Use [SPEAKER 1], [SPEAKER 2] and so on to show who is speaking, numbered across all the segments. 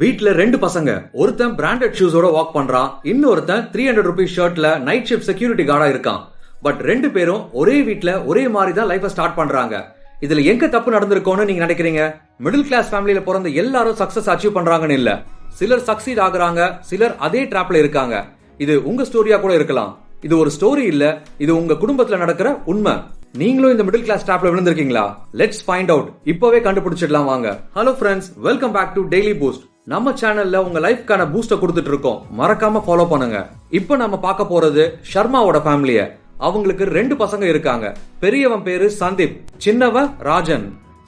[SPEAKER 1] வீட்ல ரெண்டு பசங்க. ஒருத்தன் பிராண்டட் ஷூஸோட வாக் பண்றான். இன்னொருத்தன் த்ரீ ஹண்ட்ரட் ருபீஸ் ஷர்ட்ல நைட் ஷிஃப்ட் செக்யூரிட்டி கார்டா இருக்கான். பட் ரெண்டு பேரும் ஒரே வீட்ல ஒரே மாதிரி தான் லைஃப ஸ்டார்ட் பண்றாங்க. இதுல எங்க தப்பு நடந்திருக்கோன்னு நீங்க நினைக்கிறீங்க? மிடில் கிளாஸ் ஃபேமிலியில பிறந்த எல்லாரும் சக்சஸ் அச்சீவ் பண்றாங்கன்னு இல்ல. சிலர் சக்சீட் ஆகுறாங்க சிலர் அதே டிராப்ல இருக்காங்க. இது உங்க ஸ்டோரியா கூட இருக்கலாம். இது ஒரு ஸ்டோரி இல்ல இது உங்க குடும்பத்துல நடக்கிற உண்மை. நீங்களும் இந்த மிடில் கிளாஸ் ட்ராப்ல விழுந்திருக்கீங்களா? லெட்ஸ் ஃபைண்ட் அவுட் இப்பவே கண்டுபிடிச்சிடலாம் வாங்க. Hello friends welcome back to daily boost நம்ம சேனல்ல உங்க லைஃப்க்கான பூஸ்ட கொடுத்துட்டு இருக்கோம் மறக்காம ஃபாலோ பண்ணுங்க. இப்போ நம்ம பார்க்க போறது ஷர்மாவோட ஃபேமிலிய அவங்களுக்கு ரெண்டு பசங்க இருக்காங்க. பெரியவன் பேரு சந்தீப் சின்னவன் ராஜன்.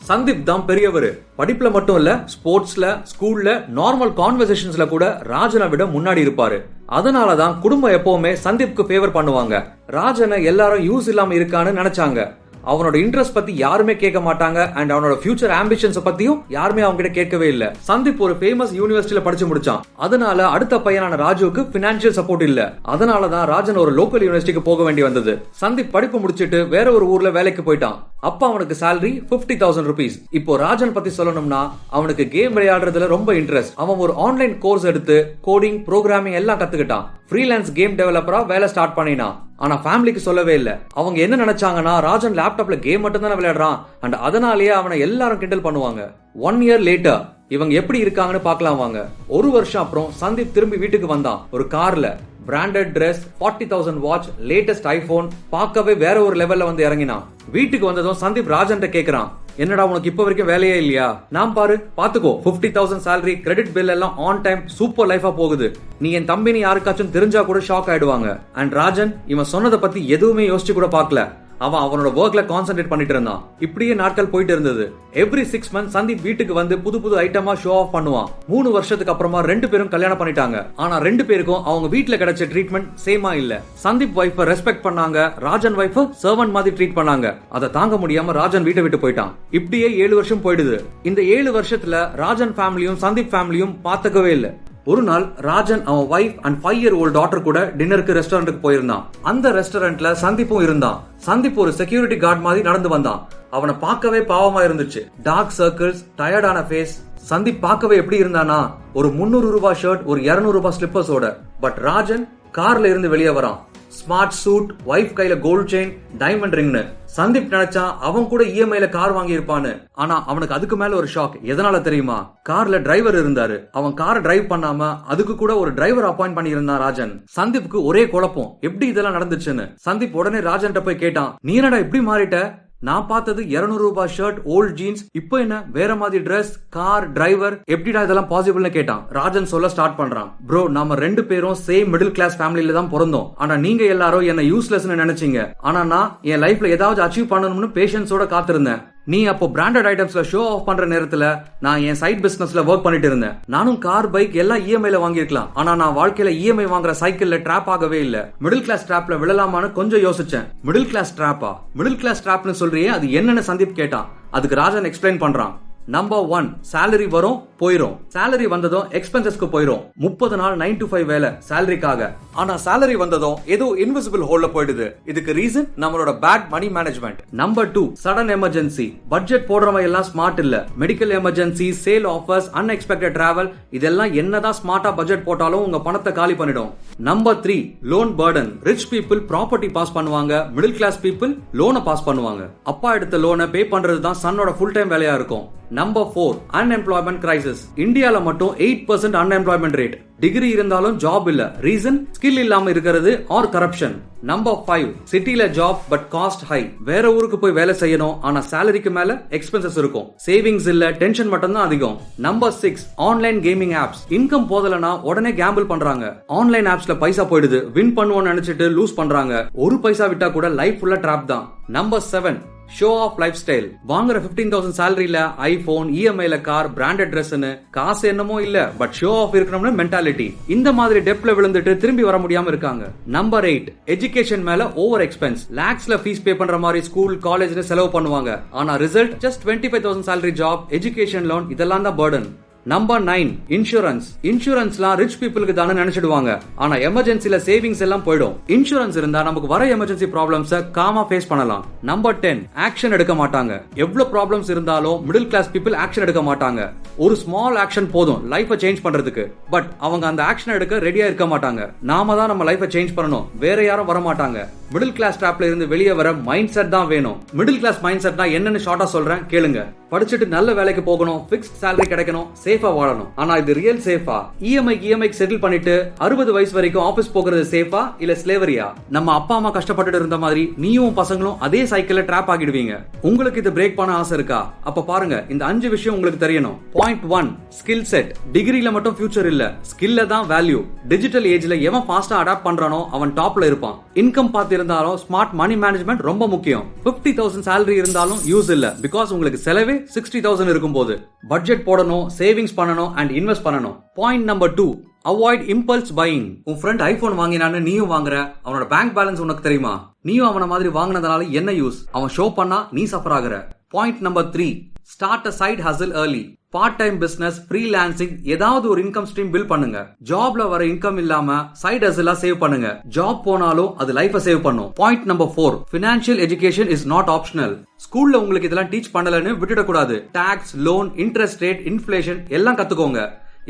[SPEAKER 1] சந்தீப் தான் பெரியவர். படிப்புல மட்டும் இல்ல ஸ்போர்ட்ஸ்ல ஸ்கூல்ல நார்மல் கான்வர்சேஷன்ஸ்ல கூட ராஜனை விட முன்னாடி இருப்பாரு. அதனால தான் குடும்பம் எப்பவுமே சந்தீப்க்கு ஃபேவர் பண்ணுவாங்க. ராஜனை எல்லாரும் யூஸ் இல்லாம இருக்கான்னு நினைச்சாங்க. அவனோட இன்ட்ரெஸ்ட் பத்தி யாருமே கேட்க மாட்டாங்க அண்ட் அவனோட ஃபியூச்சர் ஆம்பிஷன்ஸ் பத்தியும் யாருமே அவங்க கிட்ட கேட்கவே இல்ல. சந்தீப் ஒரு ஃபேமஸ் யூனிவர்சிட்டியில படிச்சு முடிச்சான். அதனால அடுத்த பையனான ராஜுவுக்கு பினான்சியல் சப்போர்ட் இல்ல. அதனாலதான் ராஜன் ஒரு லோக்கல் யூனிவர்சிட்டிக்கு போக வேண்டி வந்தது. சந்தீப் படிப்பு முடிச்சிட்டு வேற ஒரு ஊர்ல வேலைக்கு போயிட்டான். அப்ப அவனுக்கு சேலரி பிப்டி தௌசண்ட் ருபீஸ் இப்போ ராஜன் பத்தி சொல்லணும்னா அவனுக்கு கேம் விளையாடுறதுல ரொம்ப இன்ட்ரெஸ்ட் அவன் ஒரு ஆன்லைன் கோர்ஸ் எடுத்து கோடிங் ப்ரோக்ராமிங் எல்லாம் கத்துக்கிட்டான். ஃப்ரீலான்ஸ் கேம் டெவலப்பரா வேலை ஸ்டார்ட் பண்ணினான் ஆனா ஃபேமிலிக்கு சொல்லவே இல்ல. அவங்க என்ன நினைச்சாங்கன்னா ராஜன் லேப்டாப்ல கேம் மட்டும் தானே விளையாடுறான். அண்ட் அதனாலேயே அவனை எல்லாரும் கிண்டல் பண்ணுவாங்க. ஒன் இயர் லேட்டர் இவங்க எப்படி இருக்காங்கன்னு பார்க்கலாம் வாங்க. ஒரு வருஷம் அப்புறம் சந்தீப் திரும்பி வீட்டுக்கு வந்தான். ஒரு கார்ல branded dress forty thousand watch latest iPhone பார்க்கவே வேற ஒரு லெவல்ல வந்து இறங்கினான் வீட்டுக்கு வந்ததும் சந்தீப் ராஜன் கேட்கிறான் என்னடா உனக்கு இப்ப வரைக்கும் வேலையே இல்லையா? நான் பாரு பாத்துக்கோ fifty thousand salary credit bill எல்லாம் ஆன் டைம் சூப்பர் லைஃபா போகுது. நீ என் தம்பின்னு யாருக்காச்சும் தெரிஞ்சா கூட ஷாக் ஆயிடுவாங்க. அண்ட் ராஜன் இவன் சொன்னதை பத்தி எதுவுமே யோசிச்சு கூட பார்க்கல. அவன் அவனோட ஒர்க்ல கான்சென்ட்ரேட் பண்ணிட்டு இருந்தான். இப்படியே நாட்கள் போயிட்டு இருந்தது. எவ்ரி சிக்ஸ் மந்த் சந்தீப் வீட்டுக்கு வந்து புது புது ஐட்டமா ஷோ ஆஃப் பண்ணுவான். மூணு வருஷத்துக்கு அப்புறமா ரெண்டு பேரும் கல்யாணம் பண்ணிட்டாங்க. ஆனா ரெண்டு பேருக்கும் அவங்க வீட்டுல கிடைச்ச ட்ரீட்மெண்ட் சேமா இல்ல. சந்தீப் வைஃப ரெஸ்பெக்ட் பண்ணாங்க. ராஜன் வைஃப் சர்வன் மாதிரி ட்ரீட் பண்ணாங்க. அதை தாங்க முடியாம ராஜன் வீட்டை விட்டு போயிட்டான். இப்படியே ஏழு வருஷம் போயிடுது. இந்த ஏழு வருஷத்துல ராஜன் ஃபேமிலியும் சந்தீப் ஃபேமிலியும் பாத்துக்கவே இல்லை. ஒரு நாள் ராஜன் அவன் wife and five year old daughter கூட டின்னருக்கு ரெஸ்டாரண்ட்டுக்கு போயிருந்தான். அந்த ரெஸ்டாரண்ட்ல சந்தீப்பும் இருந்தான். சந்தீப் ஒரு செக்யூரிட்டி கார்டு மாதிரி நடந்து வந்தான். அவனை பார்க்கவே பாவமா இருந்துச்சு. டார்க் சர்க்கிள்ஸ் டயர்டான ஃபேஸ் சந்தீப் பார்க்கவே எப்படி இருந்தானா? ஒரு முந்நூறு ரூபாய் ஷர்ட் ஒரு இருநூறு ரூபாய் ஸ்லிப்பர்ஸோட பட் ராஜன் கார்ல இருந்து வெளியே வரான். ஸ்மார்ட் சூட் ஒய்ஃப் கையில கோல்ட் செயின் டைமண்ட் ரிங்னு சந்தீப் நினைச்சான் அவன் கூட இஎம்ஐல கார் வாங்கி இருப்பான்னு ஆனா அவனுக்கு அதுக்கு மேல ஒரு ஷாக் எதனால தெரியுமா? கார்ல டிரைவர் இருந்தாரு. அவன் காரை டிரைவ் பண்ணாம அதுக்கு கூட ஒரு டிரைவர் அப்பாயிண்ட் பண்ணியிருந்தான் ராஜன். சந்தீப்புக்கு ஒரே குழப்பம். எப்படி இதெல்லாம் நடந்துச்சுன்னு. சந்தீப் உடனே ராஜன் போய் கேட்டான் நீ என்னடா இப்படி மாறிட்ட? நான் பார்த்தது 200 ரூபாய் ஷர்ட் ஓல்ட் ஜீன்ஸ் இப்போ என்ன? வேற மாதிரி ட்ரெஸ் கார் டிரைவர் எப்படிடா இதெல்லாம் பாசிபிள்னு கேட்டான். ராஜன் சொல்ல ஸ்டார்ட் பண்றான். ப்ரோ நாம ரெண்டு பேரும் சேம் மிடில் கிளாஸ் ஃபேமிலியில தான் பிறந்தோம். ஆனா நீங்க எல்லாரும் என்ன யூஸ்லெஸ்னு நினைச்சீங்க. ஆனா நான் என் லைஃப்ல ஏதாவது அச்சீவ் பண்ணணும்னு பேஷன்ஸோட காத்திருந்தேன். நீ அப்போ பிராண்டட் ஐட்டம்ஸ்ல ஷோ ஆஃப் பண்ற நேரத்துல நான் என் சைட் பிசினஸ்ல ஒர்க் பண்ணிட்டு இருந்தேன். நானும் கார் பைக் எல்லாம் இஎம்ஐல வாங்கியிருக்கலாம். ஆனா நான் வாழ்க்கையில இஎம்ஐ வாங்குற சைக்கிள்ல ட்ராப் ஆகவே இல்ல. மிடில் கிளாஸ் டிராப்ல விழலாமான்னு கொஞ்சம் யோசிச்சேன். மிடில் கிளாஸ் டிராப்பா மிடில் கிளாஸ் ட்ராப்னு சொல்றியே அது என்னன்னு சந்தீப் கேட்டான். அதுக்கு ராஜன் எக்ஸ்பிளைன் பண்றான். நம்பர் ஒன் சேலரி வரும் போயிரும். சேலரி வந்ததும் எக்ஸ்பென்சஸ்க்கு போயிரும். முப்பது நாள் நைன் டு ஃபைவ் வேலை சேலரிக்காக ஆனா சேலரி வந்ததும் ஏதோ இன்விசிபிள் ஹோல்ல போயிடுது. இதுக்கு ரீசன் நம்மளோட bad money management number two sudden emergency budget போடுறவங்க எல்லாம் ஸ்மார்ட் இல்ல. Medical emergency sale offers unexpected travel இதெல்லாம் என்னதான் ஸ்மார்ட்டா பட்ஜெட் போட்டாலும் உங்க பணத்தை காலி பண்ணிடும். Number three loan burden rich people property pass பண்ணுவாங்க. மிடில் கிளாஸ் பீப்புள் லோனை பாஸ் பண்ணுவாங்க. அப்பா எடுத்த லோனை பே பண்றது தான் சன்னோட ஃபுல் டைம் வேலையா இருக்கும். நம்பர் ஃபோர் அன்எம்ப்ளாய்மெண்ட் கிரைசிஸ் இந்தியால மட்டும் eight percent unemployment rate degree இருந்தாலும் ஜாப் இல்ல. ரீசன் ஸ்கில் இல்லாம இருக்கிறது ஆர் கரப்ஷன் நம்பர் ஃபைவ் சிட்டில ஜாப் பட் காஸ்ட் ஹை வேற ஊருக்கு போய் வேலை செய்யணும் ஆனா சேலரிக்கு மேல எக்ஸ்பென்சஸ் இருக்கும். சேவிங்ஸ் இல்ல டென்ஷன் மட்டும் தான் அதிகம். Number six online gaming apps income போதலனா உடனே கேம்பிள் பண்றாங்க. ஆன்லைன் ஆப்ஸ்ல பைசா போயிடுது. வின் பண்ணுவோம்னு நினைச்சிட்டு லூஸ் பண்றாங்க. ஒரு பைசா விட்டா கூட லைஃப் ஃபுல்லா ட்ராப் தான். Number seven show off lifestyle வாங்குற பிப்டீன் தௌசண்ட் சேலரியில ஐபோன் இஎம்ஐல கார் பிராண்டட் ட்ரெஸ்னு காசு என்னமோ இல்ல பட் ஷோ ஆஃப் இருக்கணும்னு மென்டாலிட்டி இந்த மாதிரி டெப்ல விழுந்துட்டு திரும்பி வர முடியாம இருக்காங்க. நம்பர் எயிட் எஜுகேஷன் மேல ஓவர் எக்ஸ்பென்ஸ் லேக்ஸ்ல ஃபீஸ் பே பண்ற மாதிரி ஸ்கூல் காலேஜ்னு செலவு பண்ணுவாங்க. ஆனா result just twenty five thousand salary job education loan இதெல்லாம் தான் பர்டன் நம்பர் நைன் இன்சூரன்ஸ் இன்சூரன்ஸ்லாம் ரிச் பீப்புளுக்கு தானே நினைச்சிடுவாங்க. ஆனா எமர்ஜென்சில சேவிங்ஸ் எல்லாம் போயிடும். இன்சூரன்ஸ் இருந்தா நமக்கு வர எமர்ஜென்சி ப்ராப்ளம்ஸ் காமா ஃபேஸ் பண்ணலாம். நம்பர் டென் ஆக்ஷன் எடுக்க மாட்டாங்க. எவ்வளவு ப்ராப்ளம்ஸ் இருந்தாலும் மிடில் கிளாஸ் பீப்புள் ஆக்ஷன் எடுக்க மாட்டாங்க. ஒரு ஸ்மால் ஆக்ஷன் போதும். லைஃபை சேஞ்ச் பண்றதுக்கு. பட் அவங்க அந்த ஆக்ஷன் எடுக்க ரெடியா இருக்க மாட்டாங்க. நாம தான் நம்ம லைஃபை சேஞ்ச் பண்ணணும். வேற யாரும் வர மாட்டாங்க மிடில் கிளாஸ் ட்ராப்ல இருந்து வெளியே வர மைண்ட் செட் தான் வேணும். மிடில் கிளாஸ் மைண்ட் செட்னா என்னன்னு ஷார்ட்டா சொல்றேன் கேளுங்க. படிச்சுட்டு நல்ல வேலைக்கு போகணும் பிக்ஸ்ட் சேலரி கிடைக்கணும் சேஃபா வாழணும். ஆனா இது ரியல் சேஃபா இஎம்ஐ இஎம்ஐ செட்டில் பண்ணிட்டு அறுபது வயசு வரைக்கும் ஆபீஸ் போகிறது சேஃபா இல்ல ஸ்லேவரியா நம்ம அப்பா அம்மா கஷ்டப்பட்டுட்டு இருந்த மாதிரி நீயும் பசங்களும் அதே சைக்கிள்ல ட்ராப் ஆகிடுவீங்க. உங்களுக்கு இது பிரேக் பண்ண ஆசை இருக்கா? அப்ப பாருங்க இந்த அஞ்சு விஷயம் உங்களுக்கு தெரியணும். பாயிண்ட் ஒன் ஸ்கில் செட் டிகிரியில மட்டும் ஃபியூச்சர் இல்ல. ஸ்கில்ல தான் வேல்யூ டிஜிட்டல் ஏஜ்ல எவன் ஃபாஸ்டா அடாப்ட் பண்றானோ அவன் டாப்ல இருப்பான். இன்கம் பார்த்து இருந்தாலும் ஸ்மார்ட் மணி மேனேஜ்மெண்ட் ரொம்ப முக்கியம். பிப்டி தௌசண்ட் சேலரி இருந்தாலும் யூஸ் இல்ல. பிகாஸ் உங்களுக்கு செலவே சிக்ஸ்டி தௌசண்ட் இருக்கும் போது பட்ஜெட் போடணும் சேவிங்ஸ் பண்ணணும் அண்ட் இன்வெஸ்ட் பண்ணணும். Point number two avoid impulse buying உன் ஃப்ரெண்ட் ஐபோன் வாங்கினான்னு நீயும் வாங்குற. அவனோட பேங்க் பேலன்ஸ் உனக்கு தெரியுமா? நீயும் அவனை மாதிரி வாங்கினதுனால என்ன யூஸ் அவன் ஷோ பண்ணா நீ சஃபர் ஆகுற. Point number three start a side hustle early part time business freelancing ஏதாவது ஒரு இன்கம் ஸ்ட்ரீம் பில் பண்ணுங்க. ஜாப்ல வர இன்கம் இல்லாம சைட் ஹசிலா சேவ் பண்ணுங்க. ஜாப் போனாலும் அது லைஃப சேவ் பண்ணும். Point number four financial education is not optional ஸ்கூல்ல உங்களுக்கு இதெல்லாம் டீச் பண்ணலன்னு விட்டுடக்கூடாது. Tax loan interest rate inflation எல்லாம் கத்துக்கோங்க.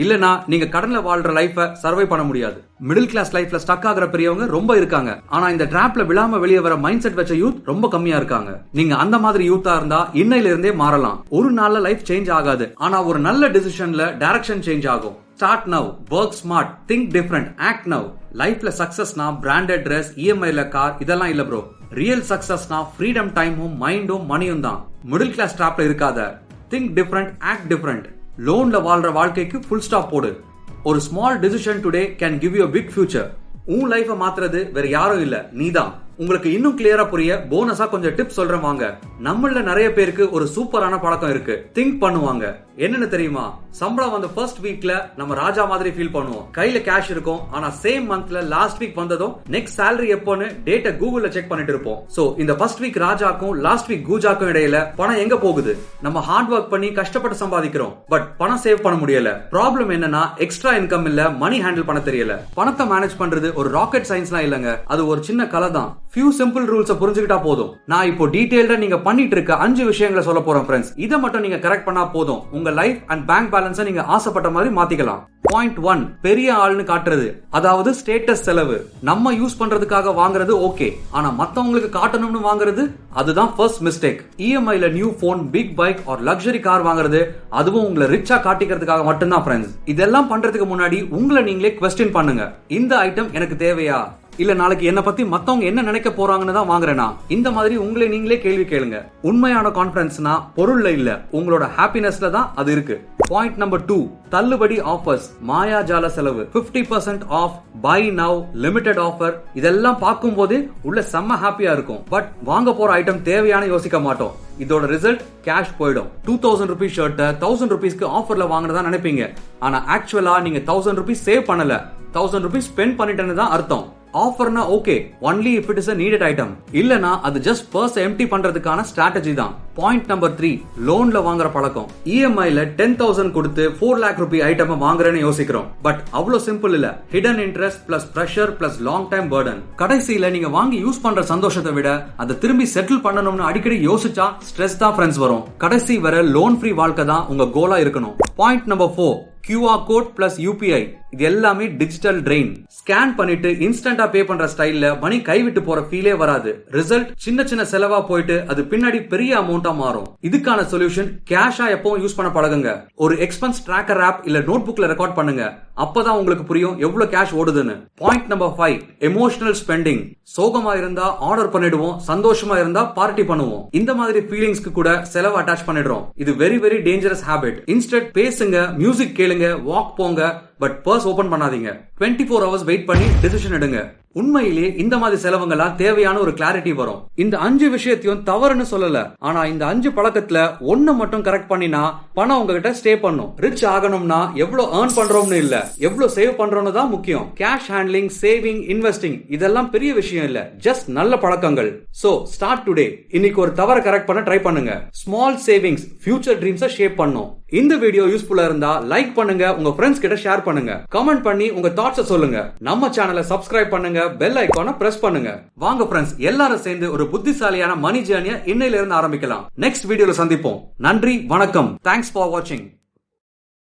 [SPEAKER 1] இல்லனா நீங்க கடன்ல வாழ்ற லைஃப சர்வை பண்ண முடியாது. மிடில் கிளாஸ் லைஃப்ல ஸ்டக் ஆகுற பெரியவங்க ரொம்ப இருக்காங்க. ஆனா இந்த டிராப்ல விழாம வெளியே வர மைண்ட் செட் வச்ச யூத் ரொம்ப கம்மியா இருக்காங்க. நீங்க அந்த மாதிரி யூத்தா இருந்தா இன்னையில இருந்தே மாறலாம். ஒரு நாள்ல லைஃப் சேஞ்ச் ஆகாது. ஆனா ஒரு நல்ல டிசிஷன்ல டைரக்ஷன் சேஞ்ச் ஆகும். Start now work smart think different act now லைஃப்ல சக்சஸ்னா பிராண்டட் ட்ரெஸ் இஎம்ஐல கார் இதெல்லாம் இல்ல ப்ரோ ரியல் சக்சஸ்னா ஃப்ரீடம் டைமும் மைண்டும் மணியும் தான். மிடில் கிளாஸ் ட்ராப்ல இருக்காத. திங்க் டிஃப்ரெண்ட் ஆக்ட் டிஃப்ரெண்ட் லோன்ல வாழ்ற வாழ்க்கைக்கு ஃபுல் ஸ்டாப் போடு. ஒரு small decision today can give you big future உன் லைஃபை மாத்துறது வேற யாரும் இல்ல நீதான். உங்களுக்கு இன்னும் கிளியரா புரிய போனஸா கொஞ்சம் டிப்ஸ் சொல்றேன் வாங்க. நம்மள நிறைய பேருக்கு ஒரு சூப்பரான பழக்கம் இருக்கு. திங்க் பண்ணுவாங்க. என்னன்னு தெரியுமா? சம்பளம் வந்த ஃபர்ஸ்ட் வீக்ல நம்ம ராஜா மாதிரி ஃபீல் பண்ணுவோம். கையில கேஷ் இருக்கும். ஆனா சேம் மந்த்ல லாஸ்ட் வீக் வந்ததும் நெக்ஸ்ட் சேலரி எப்போன்னு டேட்டை கூகுள்ல செக் பண்ணிட்டு இருப்போம். சோ இந்த ஃபர்ஸ்ட் வீக் ராஜாக்கும் லாஸ்ட் வீக் கூஜாக்கும் இடையில பணம் எங்க போகுது? நம்ம ஹார்ட் ஒர்க் பண்ணி கஷ்டப்பட்டு சம்பாதிக்கிறோம். பட் பணம் சேவ் பண்ண முடியல. ப்ராப்ளம் என்னன்னா எக்ஸ்ட்ரா இன்கம் இல்ல மணி ஹேண்டில் பண்ண தெரியல. பணத்தை மேனேஜ் பண்றது ஒரு ராக்கெட் சயின்ஸ்லாம் இல்லங்க. அது ஒரு சின்ன கலை தான். ஃபியூ சிம்பிள் ரூல்ஸ் புரிஞ்சுக்கிட்டா போதும். நான் இப்போ டீடைல்டா நீங்க பண்ணிட்டு இருக்க அஞ்சு விஷயங்களை சொல்ல போறேன் ஃப்ரெண்ட்ஸ் இதை மட்டும் நீங்க கரெக்ட் பண்ணா போதும். உங்க லைஃப் அண்ட் பேங்க் பேலன்ஸை நீங்க ஆசைப்பட்ட மாதிரி மாத்திக்கலாம். பாயிண்ட் ஒன் பெரிய ஆள்னு காட்டுறது. அதாவது ஸ்டேட்டஸ் செலவு. நம்ம யூஸ் பண்றதுக்காக வாங்குறது ஓகே ஆனா மத்தவங்களுக்கு காட்டணும்னு வாங்குறது அதுதான் first mistake இஎம்ஐல new phone big bike or luxury car வாங்குறது அதுவும் உங்களை ரிச்சா காட்டிக்கிறதுக்காக மட்டும்தான் ஃப்ரெண்ட்ஸ் இதெல்லாம் பண்றதுக்கு முன்னாடி உங்களை நீங்களே கொஸ்டின் பண்ணுங்க. இந்த ஐட்டம் எனக்கு தேவையா? இல்ல நாளைக்கு என்ன பத்தி மத்தவங்க என்ன நினைக்க போறாங்கன்னு தான் வாங்குறேனா? இந்த மாதிரி உங்களை நீங்களே கேள்வி கேளுங்க. உண்மையான கான்பிடன்ஸ்னா பொருள்ல இல்ல உங்களோட ஹாப்பினஸ்ல தான் அது இருக்கு. பாயிண்ட் நம்பர் டூ தள்ளுபடி ஆஃபர்ஸ் மாயாஜால செலவு. 50% percent off buy now limited offer இதெல்லாம் பார்க்கும்போது உள்ள செம்ம ஹாப்பியா இருக்கும். பட் வாங்க போற ஐட்டம் தேவையான யோசிக்க மாட்டோம். இதோட ரிசல்ட் கேஷ் போயிடும். டூ தௌசண்ட் ருபீஸ் ஷர்ட்டை தௌசண்ட் ருபீஸ்க்கு ஆஃபர்ல வாங்கினதா நினைப்பீங்க. ஆனா ஆக்சுவலா நீங்க தௌசண்ட் ருபீஸ் சேவ் பண்ணல. தௌசண்ட் ருபீஸ் ஸ்பெண்ட் பண்ணிட்டேன்னு தான் அர்த்தம். ஆஃபர்னா okay only if it is a needed item இல்லனா அது ஜஸ்ட் பர்ஸ் எம்டி பண்றதுக்கான ஸ்ட்ராட்டஜி தான். பாயிண்ட் நம்பர் த்ரீ லோன்ல வாங்குற பழக்கம். இஎம்ஐல டென் தௌசண்ட் கொடுத்து ஃபோர் லேக் ருபி ஐட்டம் வாங்குறேன்னு யோசிக்கிறோம். பட் அவ்வளவு சிம்பிள் இல்ல. Hidden interest plus pressure plus long time burden கடைசியில நீங்க வாங்கி யூஸ் பண்ற சந்தோஷத்தை விட அதை திரும்பி செட்டில் பண்ணணும்னு அடிக்கடி யோசிச்சா ஸ்ட்ரெஸ் தான் ஃப்ரெண்ட்ஸ் வரும். கடைசி வர லோன் ஃப்ரீ வாழ்க்கை தான் உங்க கோலா இருக்கணும். Point number four QR code plus UPI இது எல்லாமே டிஜிட்டல் ட்ரெயின் ஸ்கேன் பண்ணிட்டு இன்ஸ்டன்டா பே பண்ற ஸ்டைல்ல மணி கைவிட்டு போற ஃபீலே வராது. ரிசல்ட் சின்ன சின்ன செலவா போயிட்டு அது பின்னாடி பெரிய அமௌண்டா மாறும். இதுக்கான சொல்யூஷன் கேஷா எப்பவும் யூஸ் பண்ண பழகுங்க. ஒரு எக்ஸ்பென்ஸ் ட்ராக்கர் ஆப் இல்ல நோட் புக்ல ரெக்கார்ட் பண்ணுங்க. அப்பதான் உங்களுக்கு புரியும் எவ்வளவு cash ஓடுதுன்னு. Point number five emotional spending சோகமா இருந்தா ஆர்டர் பண்ணிடுவோம் சந்தோஷமா இருந்தா பார்ட்டி பண்ணுவோம். இந்த மாதிரி ஃபீலிங்ஸ்க்கு கூட செலவு அட்டாச் பண்ணிடுறோம். இது very very dangerous habit instant பேசுங்க மியூசிக் கேளுங்க வாக் போங்க பட் பர்ஸ் ஓபன் பண்ணாதீங்க. டுவெண்ட்டி ஃபோர் ஹவர்ஸ் வெயிட் பண்ணி டிசிஷன் எடுங்க. உண்மையிலேயே இந்த மாதிரி செலவுங்கெல்லாம் தேவையான ஒரு கிளாரிட்டி வரும். இந்த அஞ்சு விஷயத்தையும் தவறுன்னு சொல்லல. ஆனா இந்த அஞ்சு பழக்கத்துல ஒண்ணு மட்டும் கரெக்ட் பண்ணினா பணம் உங்ககிட்ட ஸ்டே பண்ணும். ரிச் ஆகணும்னா எவ்வளவு ஏர்ன் பண்றோம்னு இல்ல. எவ்வளவு சேவ் பண்றோம்னு தான் முக்கியம். கேஷ் ஹேண்ட்லிங் சேவிங் இன்வெஸ்டிங் இதெல்லாம் பெரிய விஷயம் இல்ல. ஜஸ்ட் நல்ல பழக்கங்கள். சோ ஸ்டார்ட் டுடே இன்னைக்கு ஒரு தவறை கரெக்ட் பண்ண ட்ரை பண்ணுங்க. ஸ்மால் சேவிங்ஸ் ஃபியூச்சர் ட்ரீம்ஸை ஷேப் பண்ணும். இந்த வீடியோ யூஸ்ஃபுல்லா இருந்தா லைக் பண்ணுங்க உங்க ஃப்ரெண்ட்ஸ் கிட்ட ஷேர் பண்ணுங்க. கமெண்ட் பண்ணி உங்க தாட்ஸ சொல்லுங்க. நம்ம சேனலை சப்ஸ்கிரைப் பண்ணுங்க பெல் ஐகானை பிரஸ் பண்ணுங்க. வாங்க ஃப்ரெண்ட்ஸ் எல்லாரும் சேர்ந்து ஒரு புத்திசாலியான மணி ஜேர்னியை இன்னையில இருந்து ஆரம்பிக்கலாம். நெக்ஸ்ட் வீடியோல சந்திப்போம். நன்றி வணக்கம். தேங்க்ஸ் ஃபார் வாட்சிங்